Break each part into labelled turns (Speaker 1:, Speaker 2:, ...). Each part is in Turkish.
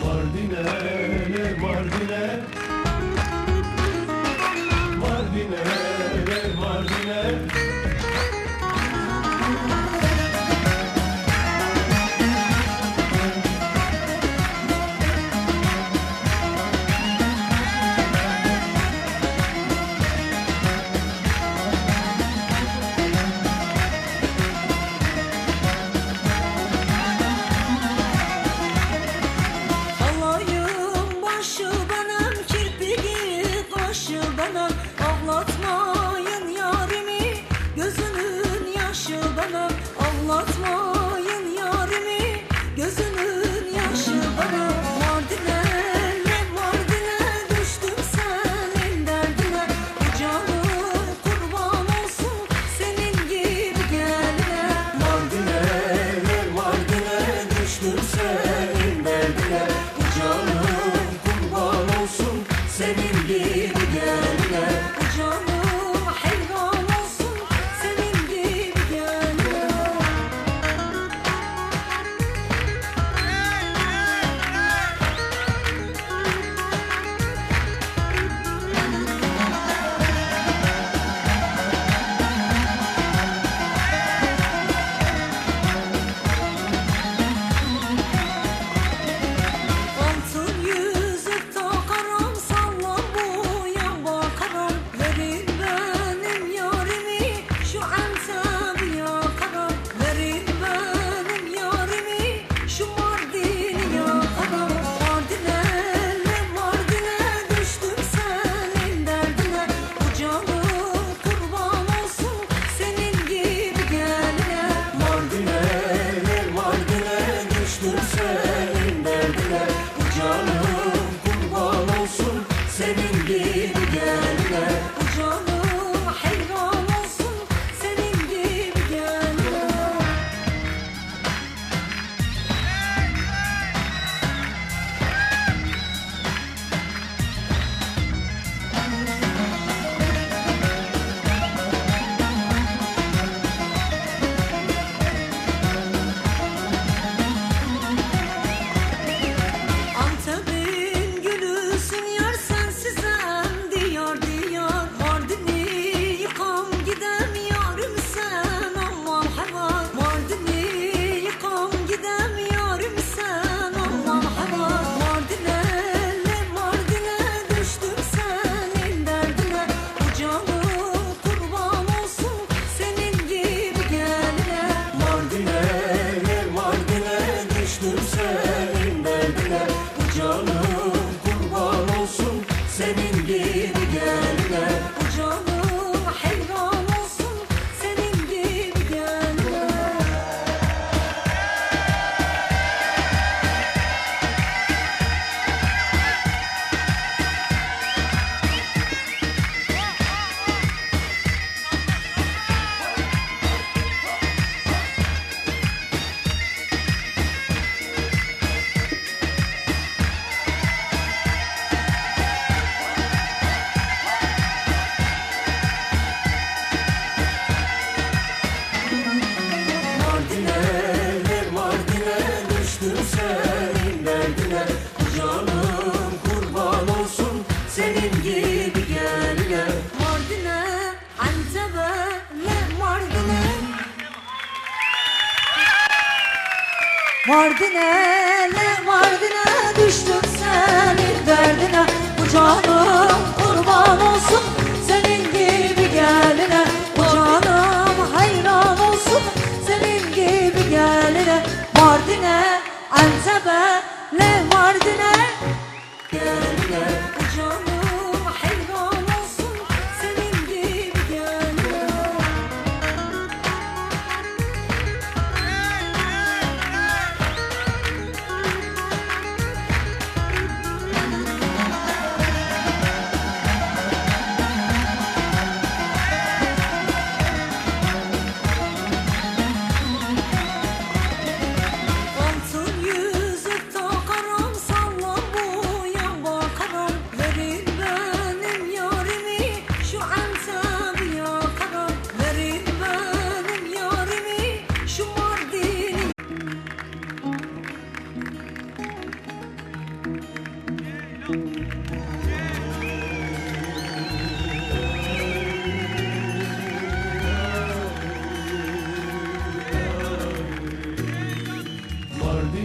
Speaker 1: Mardin'e, Mardin'e.
Speaker 2: Mardinele, Mardinele düştüm senin derdine. Bu canım kurban olsun senin gibi geline.
Speaker 1: Bu canım
Speaker 2: hayran olsun senin gibi geline. Mardin'e, Antep'e, le Mardin'e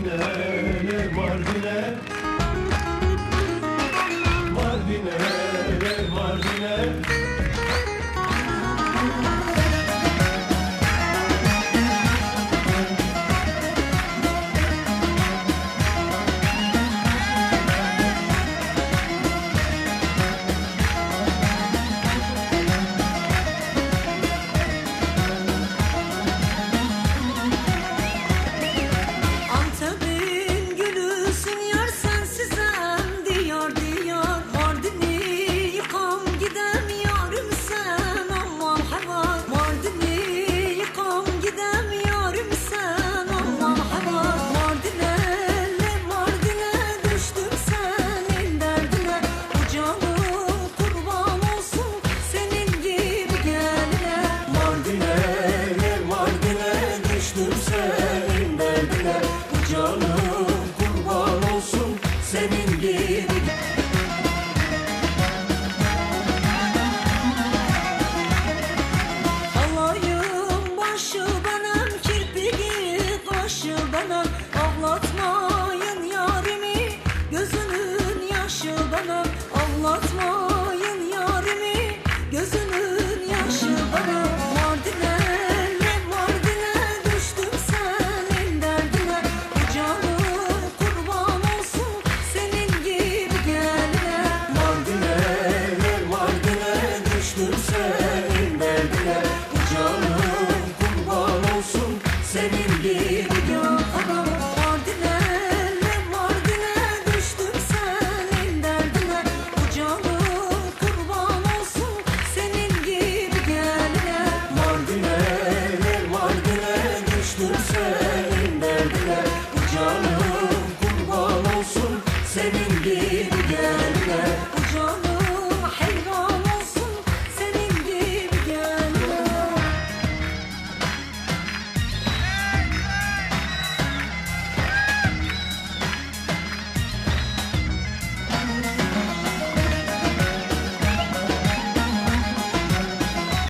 Speaker 2: ne var ne should.